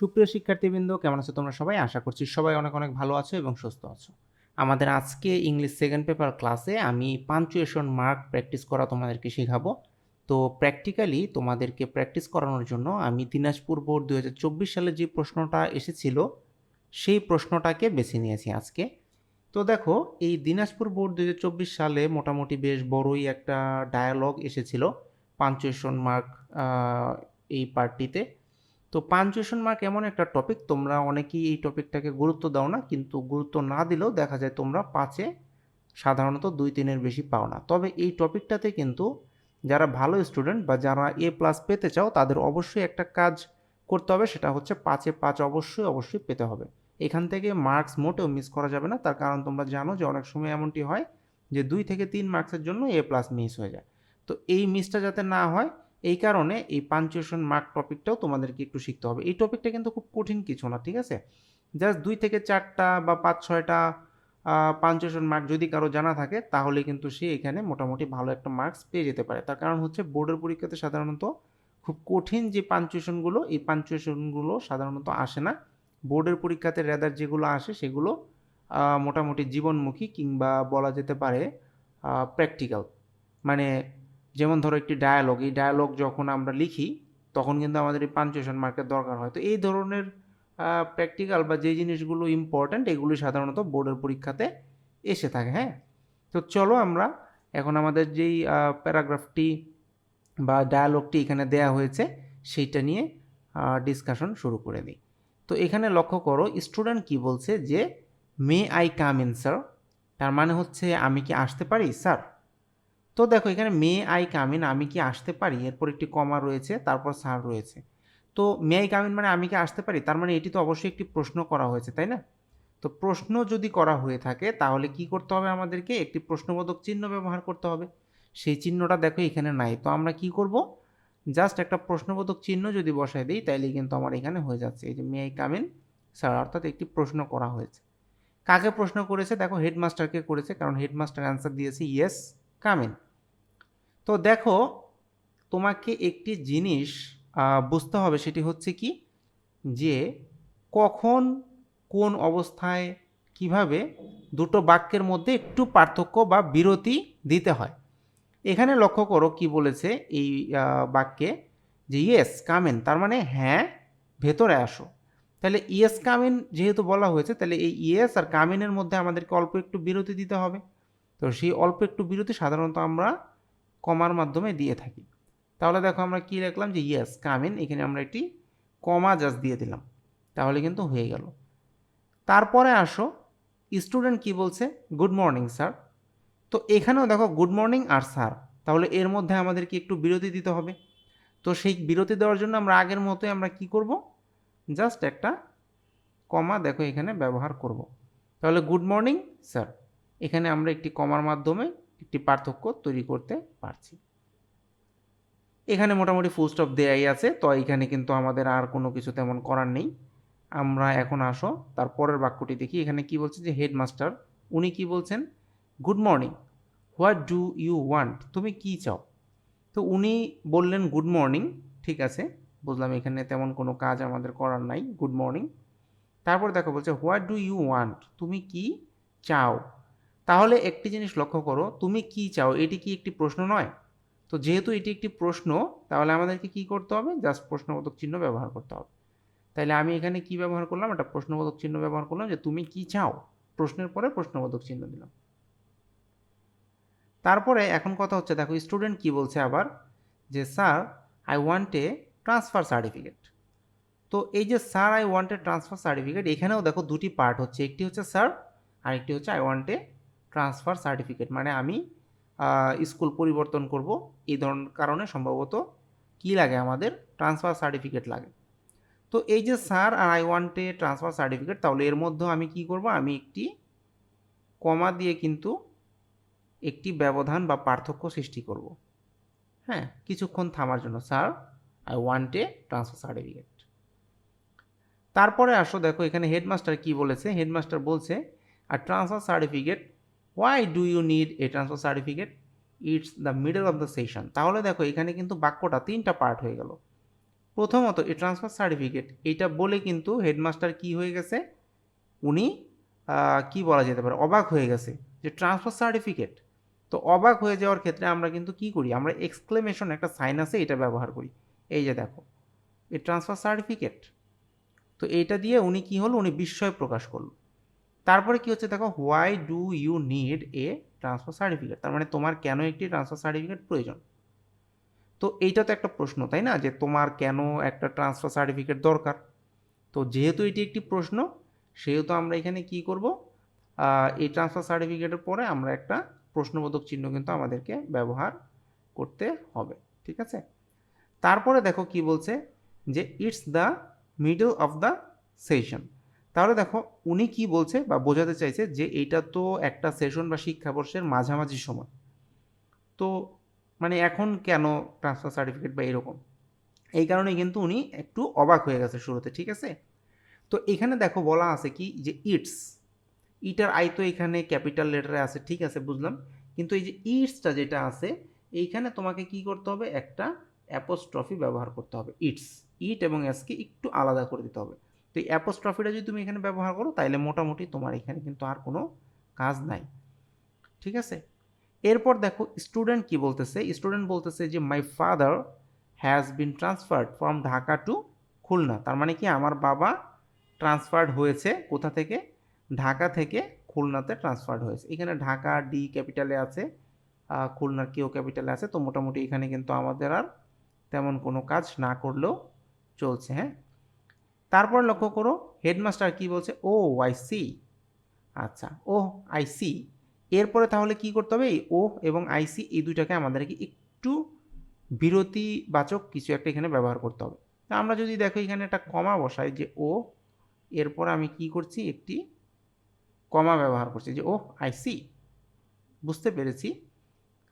সুপ্রিয় শিক্ষার্থীবৃন্দ, কেমন আছো তোমরা সবাই? আশা করছি সবাই অনেক অনেক ভালো আছো এবং সুস্থ আছো। আমাদের আজকে ইংলিশ সেকেন্ড পেপার ক্লাসে আমি পাঞ্চুয়েশন মার্ক প্র্যাকটিস করা তোমাদেরকে শেখাবো। তো প্র্যাকটিক্যালি তোমাদেরকে প্র্যাকটিস করানোর জন্য আমি দিনাজপুর বোর্ড দু হাজার চব্বিশ সালে যে প্রশ্নটা এসেছিল, সেই প্রশ্নটাকে বেছে নিয়েছি আজকে। তো দেখো, এই দিনাজপুর বোর্ড দু হাজার চব্বিশ সালে মোটামুটি বেশ বড়ই একটা ডায়ালগ এসেছিল পাঞ্চুয়েশন মার্ক এই পার্টটিতে তো পাঞ্চুয়েশন মার্ক এমন একটা টপিক তোমরা অনেকেই এই টপিকটাকে গুরুত্ব দাও না, কিন্তু গুরুত্ব না দিলেও দেখা যায় তোমরা পাঁচে সাধারণত দুই তিনের বেশি পাও না। তবে এই টপিকটাতে কিন্তু যারা ভালো স্টুডেন্ট বা যারা এ প্লাস পেতে চাও, তাদের অবশ্যই একটা কাজ করতে হবে, সেটা হচ্ছে পাঁচে পাঁচ অবশ্যই অবশ্যই পেতে হবে। এখান থেকে মার্কস মোটেও মিস করা যাবে না, তার কারণ তোমরা জানো যে অনেক সময় এমনটি হয় যে দুই থেকে তিন মার্কসের জন্য এ প্লাস মিস হয়ে যায়। তো এই মিসটা যাতে না হয় এই কারণে এই পাঞ্চুয়েশন মার্ক টপিকটাও তোমাদেরকে একটু শিখতে হবে। এই টপিকটা কিন্তু খুব কঠিন কিছু না, ঠিক আছে? জাস্ট দুই থেকে চারটা বা পাঁচ, ছয়টা পাঞ্চুয়েশন মার্ক যদি কারও জানা থাকে, তাহলে কিন্তু সে এখানে মোটামুটি ভালো একটা মার্কস পেয়ে যেতে পারে। তার কারণ হচ্ছে বোর্ডের পরীক্ষাতে সাধারণত খুব কঠিন যে পাঞ্চুয়েশনগুলো এই পাঞ্চুয়েশনগুলো সাধারণত আসে না। বোর্ডের পরীক্ষাতে রেদার যেগুলো আসে, সেগুলো মোটামুটি জীবনমুখী কিংবা বলা যেতে পারে প্র্যাকটিক্যাল মানে যেমন ধরো একটি ডায়ালগ এই ডায়ালগ যখন আমরা লিখি, তখন কিন্তু আমাদের এই পাঞ্চুয়েশন মার্কের দরকার হয়। তো এই ধরনের প্র্যাকটিক্যাল বা যে জিনিসগুলো ইম্পর্ট্যান্ট এগুলি সাধারণত বোর্ডের পরীক্ষাতে এসে থাকে হ্যাঁ? তো চলো আমরা এখন আমাদের যেই প্যারাগ্রাফটি বা ডায়ালগটি এখানে দেয়া হয়েছে, সেইটা নিয়ে ডিসকাশন শুরু করে দিই। তো এখানে লক্ষ্য করো স্টুডেন্ট কি বলছে যে may I come in sir তার মানে হচ্ছে, আমি কি আসতে পারি স্যার তো দেখো, এখানে মে, আই, কামিন, আমি কি আসতে পারি? এরপর একটি কমা রয়েছে, তারপর সার রয়েছে। তো মে, আই, কামিন মানে আমি কি আসতে পারি? তার মানে এটি তো অবশ্যই একটি প্রশ্ন করা হয়েছে, তাই না? তো প্রশ্ন যদি করা হয়ে থাকে, তাহলে কি করতে হবে আমাদেরকে? একটি প্রশ্নবোধক চিহ্ন ব্যবহার করতে হবে। সেই চিহ্নটা দেখো এখানে নাই। তো আমরা কি করব? জাস্ট একটা প্রশ্নবোধক চিহ্ন যদি বসাই দিই তাইলে কিন্তু আমার এখানে হয়ে যাচ্ছে। এই যে মে, আই, কামিন, স্যার, অর্থাৎ একটি প্রশ্ন করা হয়েছে। কাকে প্রশ্ন করেছে? দেখো, হেডমাস্টারকে করেছে, কারণ হেডমাস্টার অ্যান্সার দিয়েছে, ইয়েস, কামিন। তো দেখো, তোমাকে একটি জিনিস বুঝতে হবে, সেটি হচ্ছে কি? যে কখন, কোন অবস্থায়, কীভাবে দুটো বাক্যের মধ্যে একটু পার্থক্য বা বিরতি দিতে হয়। এখানে লক্ষ্য করো কি বলেছে এই বাক্যে যে ইয়েস কামেন তার মানে হ্যাঁ ভেতরে আসো। তাহলে ইয়েস কামিন যেহেতু বলা হয়েছে, তাহলে এই ইয়েস আর কামিনের মধ্যে আমাদেরকে অল্প একটু বিরতি দিতে হবে। তো সেই অল্প একটু বিরতি সাধারণত আমরা কমার মাধ্যমে দিয়ে থাকি। তাহলে দেখো আমরা কি লিখলাম যে ইয়েস কামিন এখানে আমরা একটি কমা জাস্ট দিয়ে দিলাম। তাহলে কিন্তু হয়ে গেল। তারপরে আসো স্টুডেন্ট কি বলছে? গুড মর্নিং স্যার তো এখানেও দেখো গুড মর্নিং আর স্যার তাহলে এর মধ্যে আমাদেরকে একটু বিরতি দিতে হবে। তো সেই বিরতি দেওয়ার জন্য আমরা আগের মতোই আমরা কি করব? জাস্ট একটা কমা দেখো এখানে ব্যবহার করব। তাহলে গুড মর্নিং স্যার এখানে আমরা একটি কমার মাধ্যমে একটি পার্থক্য তৈরি করতে পারছি। এখানে মোটামুটি ফুল স্টপ দেয়াই আছে, তো এখানে কিন্তু আমাদের আর কোনো কিছু তেমন করার নেই। আমরা এখন আসো তার পরের বাক্যটি দেখি। এখানে কি বলছে যে হেডমাস্টার উনি কি বলছেন? Good morning what do you want তুমি কি চাও? তো উনি বললেন গুড মর্নিং ঠিক আছে, বুঝলাম এখানে তেমন কোনো কাজ আমাদের করার নাই গুড মর্নিং তারপর দেখো বলছে হোয়াট ডু ইউ ওয়ান্ট তুমি কি চাও? তাহলে একটি জিনিস লক্ষ্য করো, তুমি কি চাও? এটি কি একটি প্রশ্ন নয়? তো যেহেতু এটি একটি প্রশ্ন, তাহলে আমাদেরকে কি করতে হবে? জাস্ট প্রশ্নবোধক চিহ্ন ব্যবহার করতে হবে। তাহলে আমি এখানে কি ব্যবহার করলাম? একটা প্রশ্নবোধক চিহ্ন ব্যবহার করলাম যে তুমি কি চাও? প্রশ্নের পরে প্রশ্নবোধক চিহ্ন দিলাম। তারপরে এখন কথা হচ্ছে, দেখো স্টুডেন্ট কি বলছে আবার? যে sir I want a transfer certificate তো এই যে sir I want a transfer certificate এখানেও দেখো দুটি পার্ট হচ্ছে, একটি হচ্ছে স্যার আর একটি হচ্ছে I want a transfer certificate. মানে আমি স্কুল পরিবর্তন করব। এই ধরনের কারণে সম্ভবত কি লাগে আমাদের? ট্রান্সফার সার্টিফিকেট লাগে। তো এই যে sir R I want a transfer certificate, তাহলে এর মধ্যে আমি কি করব? আমি একটি কমা দিয়ে কিন্তু একটি ব্যবধান বা পার্থক্য সৃষ্টি করব। হ্যাঁ কিছুক্ষণ থামার জন্য। Sir, I want a transfer certificate. তারপরে আসো, দেখো এখানে হেডমাস্টার কি বলেছে? হেডমাস্টার বলছে, আর transfer certificate why do you need a transfer certificate it's the middle of the session তাহলে দেখো, এখানে কিন্তু বাক্যটা তিনটা পার্ট হয়ে গেল। প্রথমত এই ট্রান্সফার সার্টিফিকেট এইটা বলে কিন্তু হেডমাস্টার কি হয়ে গেছে? উনি কি বলা যেতে পারে, অবাক হয়ে গেছে যে ট্রান্সফার সার্টিফিকেট তো অবাক হয়ে যাওয়ার ক্ষেত্রে আমরা কিন্তু কি করি? আমরা এক্সক্লেমেশন একটা সাইন আছে, এটা ব্যবহার করি। এই যে দেখো এই ট্রান্সফার সার্টিফিকেট তো এইটা দিয়ে উনি কি হলো? উনি বিস্ময় প্রকাশ করল। তারপরে কি হচ্ছে দেখো why do you need a transfer certificate তার মানে তোমার কেন একটি ট্রান্সফার সার্টিফিকেট প্রয়োজন? তো এইটা তো একটা প্রশ্ন, তাই না? যে তোমার কেন একটা ট্রান্সফার সার্টিফিকেট দরকার? তো যেহেতু এটি একটি প্রশ্ন, সেহেতু আমরা এখানে কি করব? এই ট্রান্সফার সার্টিফিকেটের পরে আমরা একটা প্রশ্নবোধক চিহ্ন কিন্তু আমাদেরকে ব্যবহার করতে হবে, ঠিক আছে? তারপরে দেখো কি বলছে যে it's the middle of the session তাহলে দেখো উনি কি বলছে বা বোঝাতে চাইছে যে এইটা তো একটা সেশন বা শিক্ষাবর্ষের মাঝামাঝি সময়। তো মানে এখন কেন ট্রান্সফার সার্টিফিকেট বা এরকম? এই কারণে কিন্তু উনি একটু অবাক হয়ে গেছে শুরুতে, ঠিক আছে? তো এখানে দেখো বলা আছে কি যে ইটস, ইটার আই তো এখানে ক্যাপিটাল লেটারে আছে, ঠিক আছে, বুঝলাম। কিন্তু এই যে ইটসটা যেটা আছে, এইখানে তোমাকে কি করতে হবে? একটা অ্যাপোস্ট্রফি ব্যবহার করতে হবে, ইটস। ইট এবং এসকে একটু আলাদা করে দিতে হবে। তো এই অ্যাপোস্ট্রফিটা যদি তুমি এখানে ব্যবহার করো তাহলে মোটামুটি তোমার এখানে কিন্তু আর কোনো কাজ নাই। ঠিক আছে? এরপর দেখো স্টুডেন্ট কি বলতেছে? স্টুডেন্ট বলতেছে যে my father has been transferred from Dhaka to Khulna তার মানে কি, আমার বাবা ট্রান্সফার্ড হয়েছে কোথা থেকে? ঢাকা থেকে খুলনাতে ট্রান্সফার্ড হয়েছে। এখানে ঢাকা ডি ক্যাপিটালে আছে খুলনার কেও ক্যাপিটালে আছে, তো মোটামুটি এখানে কিন্তু আমাদের আর তেমন কোনো কাজ না করলেও চলছে হ্যাঁ? তারপর লক্ষ্য করো হেডমাস্টার কি বলছে? ও আই সি আচ্ছা ও আই সি এরপরে তাহলে কি করতে হবে? এই ও এবং আইসি এই দুইটাকে আমাদেরকে একটু বিরতিবাচক কিছু একটা এখানে ব্যবহার করতে হবে। তা আমরা যদি দেখো এখানে একটা কমা বসাই যে ও, এরপর আমি কি করছি? একটি কমা ব্যবহার করছি যে ও আইসি বুঝতে পেরেছি?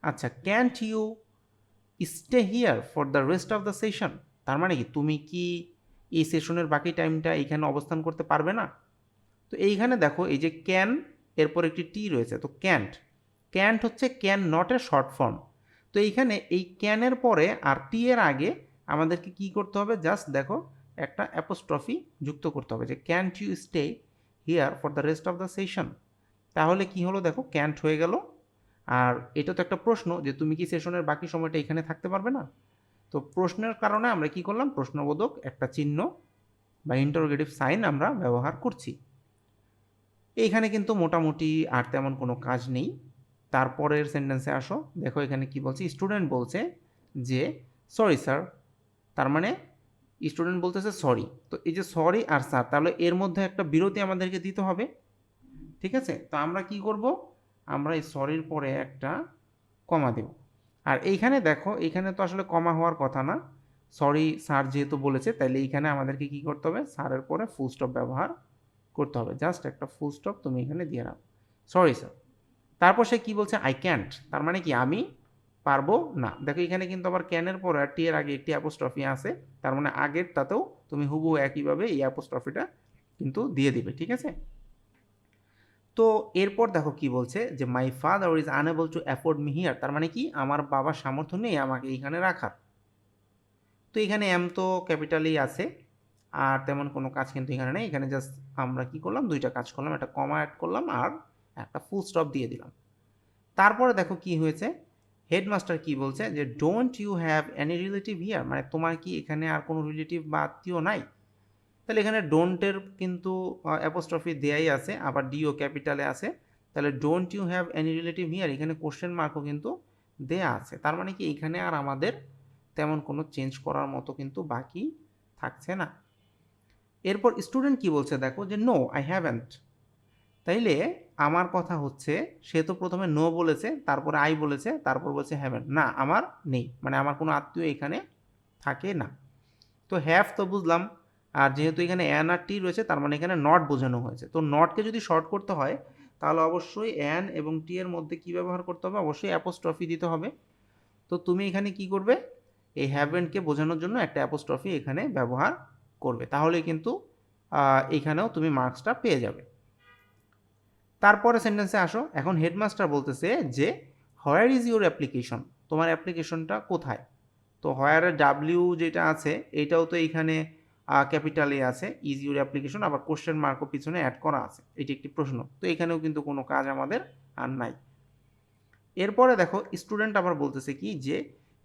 আচ্ছা can't you stay here for the rest of the session তার মানে কি? তুমি কি এই সেশনের বাকি টাইমটা এইখানে অবস্থান করতে পারবে না। তো এইখানে দেখো, এই যে ক্যান এরপর একটি টি রয়েছে। তো ক্যান্ট ক্যান্ট হচ্ছে ক্যান নট নটের শর্ট ফর্ম তো এইখানে এই ক্যানের পরে আর টি এর আগে আমাদেরকে কি করতে হবে? জাস্ট দেখো, একটা অ্যাপোস্ট্রফি যুক্ত করতে হবে যে can't you stay here for the rest of the session তাহলে কি হলো দেখো ক্যান্ট হয়ে গেল। আর এটা তো একটা প্রশ্ন যে, তুমি কি সেশনের বাকি সময়টা এখানে থাকতে পারবে না? তো প্রশ্নের কারণে আমরা কি করলাম? প্রশ্নবোধক একটা চিহ্ন বা ইন্টারোগেটিভ সাইন আমরা ব্যবহার করছি। এইখানে কিন্তু মোটামুটি আর তেমন কোনো কাজ নেই। তারপরের সেন্টেন্সে আসো। দেখো এখানে কি বলছে? স্টুডেন্ট বলছে যে সরি স্যার তার মানে স্টুডেন্ট বলতেছে সরি তো এই যে সরি আর স্যার তাহলে এর মধ্যে একটা বিরতি আমাদেরকে দিতে হবে। ঠিক আছে? তো আমরা কি করব? আমরা এই সরির পরে একটা কমা দেব। আর এইখানে দেখো, এইখানে তো আসলে কমা হওয়ার কথা না। সরি স্যার যেহেতু বলেছে তাহলে এইখানে আমাদেরকে কি করতে হবে? স্যারের পরে ফুল স্টপ ব্যবহার করতে হবে। জাস্ট একটা ফুল স্টপ তুমি এখানে দিয়ে রাখো সরি স্যার তারপর সে কি বলছে? আই ক্যান্ট তার মানে কি, আমি পারব না। দেখো এখানে কিন্তু আবার ক্যানের পর আর টি এর আগে একটি অ্যাপোস্ট্রফি আছে। তার মানে আগেরটাতেও তুমি হুবু একইভাবে এই অ্যাপোস্ট্রফিটা কিন্তু দিয়ে দিবে, ঠিক আছে? তো এরপর দেখো কি বলছে যে my father is unable to afford me here তার মানে কি? আমার বাবার সামর্থ্য নেই আমাকে এইখানে রাখার। তো এখানে এম তো ক্যাপিটালেই আছে, আর তেমন কোনো কাজ কিন্তু এখানে নেই। এখানে জাস্ট আমরা কি করলাম? দুইটা কাজ করলাম, একটা কমা অ্যাড করলাম আর একটা ফুল স্টপ দিয়ে দিলাম। তারপরে দেখো কি হয়েছে? হেডমাস্টার কি বলছে? যে don't you have any relative here মানে তোমার কি এখানে আর কোনো রিলেটিভ বা আত্মীয় নাই? তাহলে এখানে ডোন্টের কিন্তু অ্যাপোস্ট্রফি দেয়াই আছে, আবার ডিও ক্যাপিটালে আছে। তাহলে don't you have any relative here এখানে কোশ্চেন মার্কও কিন্তু দেয়া আছে। তার মানে কি এখানে আর আমাদের তেমন কোনো চেঞ্জ করার মতো কিন্তু বাকি থাকছে না। এরপর স্টুডেন্ট কি বলছে দেখো যে নো আই হ্যাভেন্ট তাইলে আমার কথা হচ্ছে, সে তো প্রথমে নো বলেছে, তারপরে আই বলেছে, তারপর বলছে হ্যাভেন্ট না, আমার নেই। মানে আমার কোনো আত্মীয় এখানে থাকে না। তো হ্যাভ তো বুঝলাম আর যেহেতু এখানে অ্যান আর টি রয়েছে, তার মানে এখানে নট বোঝানো হয়েছে। তো নটকে যদি শর্ট করতে হয়, তাহলে অবশ্যই অ্যান এবং টি এর মধ্যে কি ব্যবহার করতে হবে? অবশ্যই অ্যাপোস্ট্রফি দিতে হবে। তো তুমি এখানে কি করবে? এই হ্যাভেন্টকে বোঝানোর জন্য একটা অ্যাপোস্ট্রফি এখানে ব্যবহার করবে। তাহলে কিন্তু এখানেও তুমি মার্কসটা পেয়ে যাবে। তারপরে সেন্টেন্সে আসো। এখন হেডমাস্টার বলতেছে যে হোয়ার ইজ ইউর অ্যাপ্লিকেশন তোমার অ্যাপ্লিকেশনটা কোথায়? তো হোয়ার ডাব্লিউ যেটা আছে, এটাও তো এখানে ক্যাপিটালে আছে ইজ ইউর অ্যাপ্লিকেশন আবার কোশ্চেন মার্কও পিছনে অ্যাড করা আছে। এটি একটি প্রশ্ন। তো এখানেও কিন্তু কোনো কাজ আমাদের আর নাই। এরপরে দেখো স্টুডেন্ট আবার বলতেছে কি যে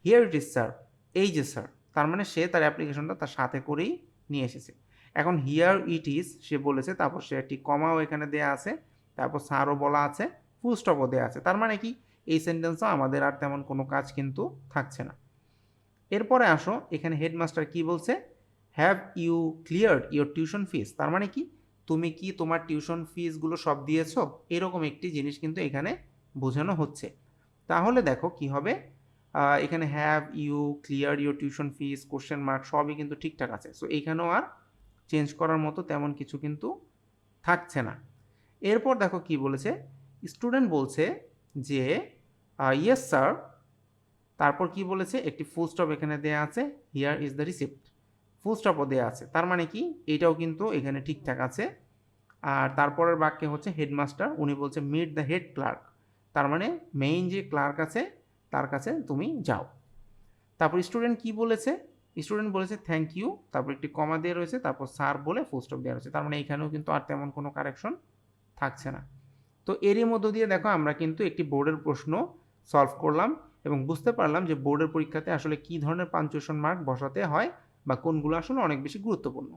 হিয়ার ইট ইজ স্যার এই যে স্যার তার মানে সে তার অ্যাপ্লিকেশনটা তার সাথে করেই নিয়ে এসেছে। এখন হিয়ার ইট ইজ সে বলেছে, তারপর সে একটি কমাও এখানে দেয়া আছে, তারপর স্যারও বলা আছে ফুল দেওয়া আছে। তার মানে কি, এই সেন্টেন্সও আমাদের আর তেমন কোনো কাজ কিন্তু থাকছে না। এরপরে আসো, এখানে হেডমাস্টার কি বলছে? Have you cleared your tuition fees তার মানে কি? তুমি কি তোমার টিউশন ফিসগুলো সব দিয়েছ? এরকম একটি জিনিস কিন্তু এখানে বোঝানো হচ্ছে। তাহলে দেখো কি হবে? এখানে have you clear your tuition fees question mark সবই কিন্তু ঠিকঠাক আছে। সো এইখানেও আর চেঞ্জ করার মতো তেমন কিছু কিন্তু থাকছে না। এরপর দেখো কি বলেছে? স্টুডেন্ট বলছে যে ইয়েস স্যার তারপর কি বলেছে? একটি ফুল স্টপ এখানে দেয়া আছে। Here is the receipt full স্টপও দেওয়া আছে। তার মানে কি? এটাও কিন্তু এখানে ঠিকঠাক আছে। আর তারপরের বাক্যে হচ্ছে হেডমাস্টার উনি বলছে মিট দ্য হেড ক্লার্ক তার মানে মেইন যে ক্লার্ক আছে, তার কাছে তুমি যাও। তারপর স্টুডেন্ট কি বলেছে? স্টুডেন্ট বলেছে থ্যাংক ইউ তারপর একটি কমা দিয়ে রয়েছে, তারপর স্যার বলে ফুল স্টপ দেওয়া রয়েছে। তার মানে এখানেও কিন্তু আর তেমন কোনো কারেকশন থাকছে না। তো এরই মধ্য দিয়ে দেখো, আমরা কিন্তু একটি বোর্ডের প্রশ্ন সলভ করলাম এবং বুঝতে পারলাম যে বোর্ডের পরীক্ষাতে আসলে কী ধরনের পাঞ্চুয়েশন মার্ক বসাতে হয় বা কোনগুলো আসলে অনেক বেশি গুরুত্বপূর্ণ।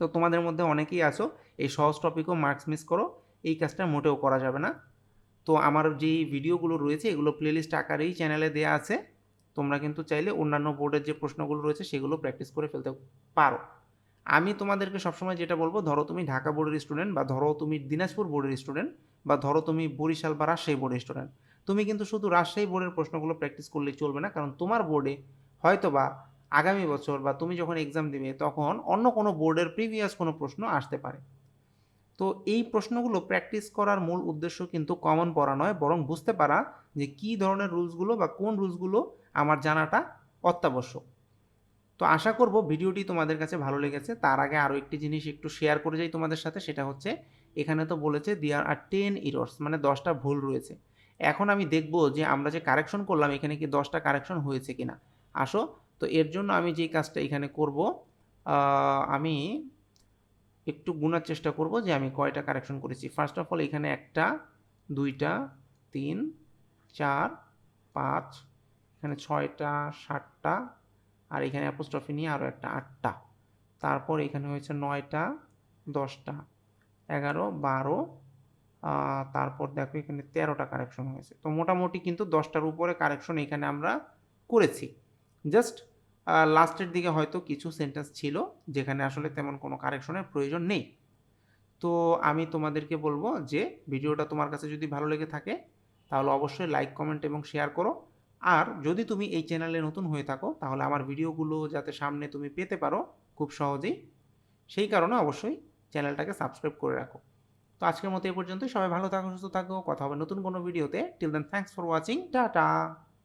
তো তোমাদের মধ্যে অনেকেই আছো, এই সহজ টপিকও মার্কস মিস করো, এই কাজটা মোটেও করা যাবে না। তো আমার যেই ভিডিওগুলো রয়েছে, এগুলো প্লেলিস্ট আকারেই চ্যানেলে দেওয়া আছে। তোমরা কিন্তু চাইলে অন্যান্য বোর্ডের যে প্রশ্নগুলো রয়েছে, সেগুলো প্র্যাকটিস করে ফেলতে পারো। আমি তোমাদেরকে সবসময় যেটা বলব, ধরো তুমি ঢাকা বোর্ডের স্টুডেন্ট বা ধরো তুমি দিনাজপুর বোর্ডের স্টুডেন্ট বা ধরো তুমি বরিশাল বা রাজশাহী বোর্ডের স্টুডেন্ট তুমি কিন্তু শুধু রাজশাহী বোর্ডের প্রশ্নগুলো প্র্যাকটিস করলেই চলবে না, কারণ তোমার বোর্ডে হয়তো বা আগামী বছর বা তুমি যখন এক্সাম দেবে, তখন অন্য কোনো বোর্ডের প্রিভিয়াস কোনো প্রশ্ন আসতে পারে। তো এই প্রশ্নগুলো প্র্যাকটিস করার মূল উদ্দেশ্য কিন্তু কমন পড়া নয়, বরং বুঝতে পারা যে কী ধরনের রুলসগুলো বা কোন রুলসগুলো আমার জানাটা অত্যাবশ্যক। তো আশা করব ভিডিওটি তোমাদের কাছে ভালো লেগেছে। তার আগে আরও একটি জিনিস একটু শেয়ার করে যাই তোমাদের সাথে, সেটা হচ্ছে এখানে তো বলেছে দেয়ার আর টেন ইরর্স মানে দশটা ভুল রয়েছে। এখন আমি দেখব যে আমরা যে কারেকশন করলাম, এখানে কি দশটা কারেকশন হয়েছে কিনা। আসো তো এর জন্য আমি যেই কাজটা এখানে করব আমি একটু গুনার চেষ্টা করব যে আমি কয়টা কারেকশন করেছি। ফার্স্ট অফ অল এখানে একটা, দুইটা, তিন, চার, পাঁচ, এখানে ছয়টা, সাতটা, আর এখানে অ্যাপোস্ট্রফি নিয়ে আরও একটা আটটা। তারপর এখানে হয়েছে নয়টা, দশটা, এগারো, বারো তারপর দেখো এখানে তেরোটা কারেকশন হয়েছে। তো মোটামুটি কিন্তু দশটার উপরে কারেকশন এখানে আমরা করেছি। জাস্ট লাস্টের দিকে হয়তো কিছু সেন্টেন্স ছিল যেখানে আসলে তেমন কোনো কারেকশনের প্রয়োজন নেই। তো আমি তোমাদেরকে বলব যে ভিডিওটা তোমার কাছে যদি ভালো লেগে থাকে, তাহলে অবশ্যই লাইক কমেন্ট এবং শেয়ার করো। আর যদি তুমি এই চ্যানেলে নতুন হয়ে থাকো, তাহলে আমার ভিডিওগুলো যাতে সামনে তুমি পেতে পারো খুব সহজেই। সেই কারণে অবশ্যই চ্যানেলটাকে সাবস্ক্রাইব করে রাখো। তো আজকের মতো এ পর্যন্তই। সবাই ভালো থাকো, সুস্থ থাকো। কথা হবে নতুন কোনো ভিডিওতে। Till then thanks for watching tata!